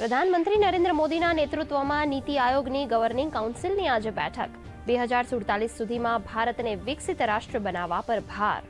પ્રધાનમંત્રી નરેન્દ્ર મોદીના નેતૃત્વમાં નીતિ આયોગની ગવર્નિંગ કાઉન્સિલની આજે બેઠક. બે હજાર સુડતાલીસ સુધીમાં ભારતને વિકસિત રાષ્ટ્ર બનાવવા પર ભાર.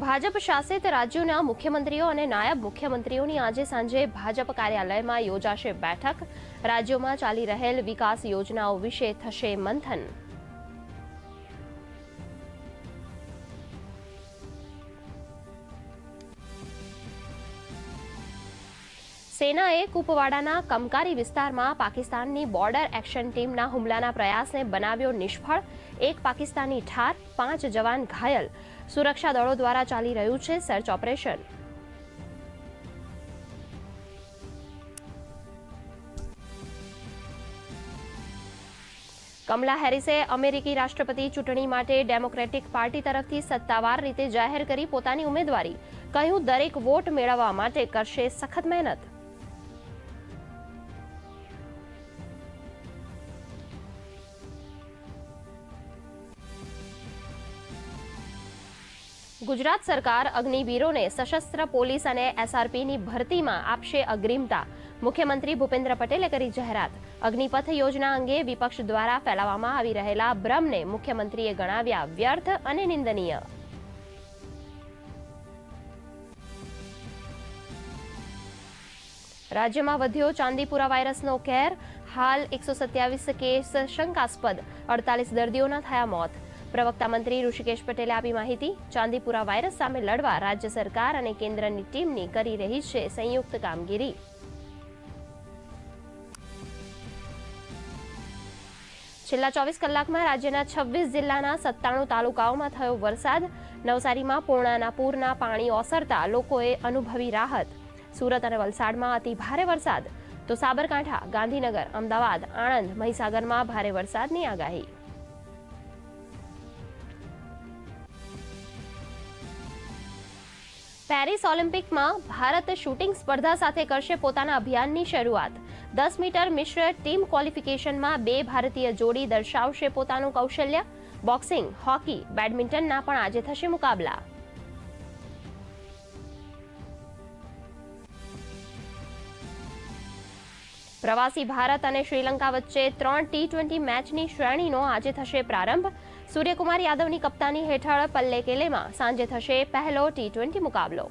ભાજપ શાસિત રાજ્યોના મુખ્યમંત્રીઓ અને નાયબ મુખ્યમંત્રીઓની આજે સાંજે ભાજપ કાર્યાલયમાં યોજાશે બેઠક. રાજ્યોમાં ચાલી રહેલ વિકાસ યોજનાઓ વિશે થશે મંથન. સેનાએ કુપવાડાના કમકારી વિસ્તારમાં પાકિસ્તાનની બોર્ડર એક્શન ટીમના હુમલાના પ્રયાસને બનાવ્યો નિષ્ફળ. એક પાકિસ્તાની ઠાર, પાંચ જવાન ઘાયલ. સુરક્ષા દળો દ્વારા ચાલી રહ્યું છે સર્ચ ઓપરેશન. કમલા હેરિસે અમેરિકી રાષ્ટ્રપતિ ચૂંટણી માટે ડેમોક્રેટિક પાર્ટી તરફથી સત્તાવાર રીતે જાહેર કરી પોતાની ઉમેદવારી. કહ્યું, દરેક વોટ મેળવવા માટે કરશે સખત મહેનત. ગુજરાત સરકાર અગ્નિવીરોને સશસ્ત્ર પોલીસ અને એસઆરપીની ભરતીમાં આપશે અગ્રિમતા. મુખ્યમંત્રી ભૂપેન્દ્ર પટેલે કરી જાહેરાત. અગ્નિપથ યોજના અંગે વિપક્ષ દ્વારા ફેલાવવામાં આવી રહેલા ભ્રમને મુખ્યમંત્રીએ ગણાવ્યા વ્યર્થ અને નિંદનીય. રાજ્યમાં વધ્યો ચાંદીપુરા વાયરસનો કેર. હાલ એકસો સત્યાવીસ કેસ શંકાસ્પદ. અડતાલીસ દર્દીઓના થયા મોત. પ્રવક્તા મંત્રી ઋષિકેશ પટેલે આપી માહિતી, ચાંદીપુરા વાયરસ સામે લડવા રાજ્ય સરકાર અને કેન્દ્રની ટીમની કરી રહી છે સંયુક્ત કામગીરી. છેલ્લા ચોવીસ કલાકમાં રાજ્યના છવ્વીસ જિલ્લાના સત્તાણું તાલુકાઓમાં થયો વરસાદ. નવસારીમાં પૂર્ણાના પૂરના પાણી ઓસરતા લોકોએ અનુભવી રાહત. સુરત અને વલસાડમાં અતિ ભારે વરસાદ. તો સાબરકાંઠા, ગાંધીનગર, અમદાવાદ, આણંદ, મહીસાગરમાં ભારે વરસાદની આગાહી. પેરિસ ઓલિમ્પિકમાં ભારત શૂટિંગ સ્પર્ધા સાથે કરશે પોતાના અભિયાનની શરૂઆત. દસ મીટર મિશ્ર ટીમ ક્વોલિફિકેશનમાં બે ભારતીય જોડી દર્શાવશે પોતાનું કૌશલ્ય. બોક્સિંગ, હોકી, બેડમિન્ટનના પણ આજે થશે મુકાબલા. પ્રવાસી ભારત અને શ્રીલંકા વચ્ચે ત્રણ ટી ટ્વેન્ટી મેચની શ્રેણીનો આજે થશે પ્રારંભ. સૂર્યકુમાર યાદવની કપ્તાની હેઠળ પલ્લે કેલેમાં સાંજે થશે પહેલો ટી ટ્વેન્ટી મુકાબલો.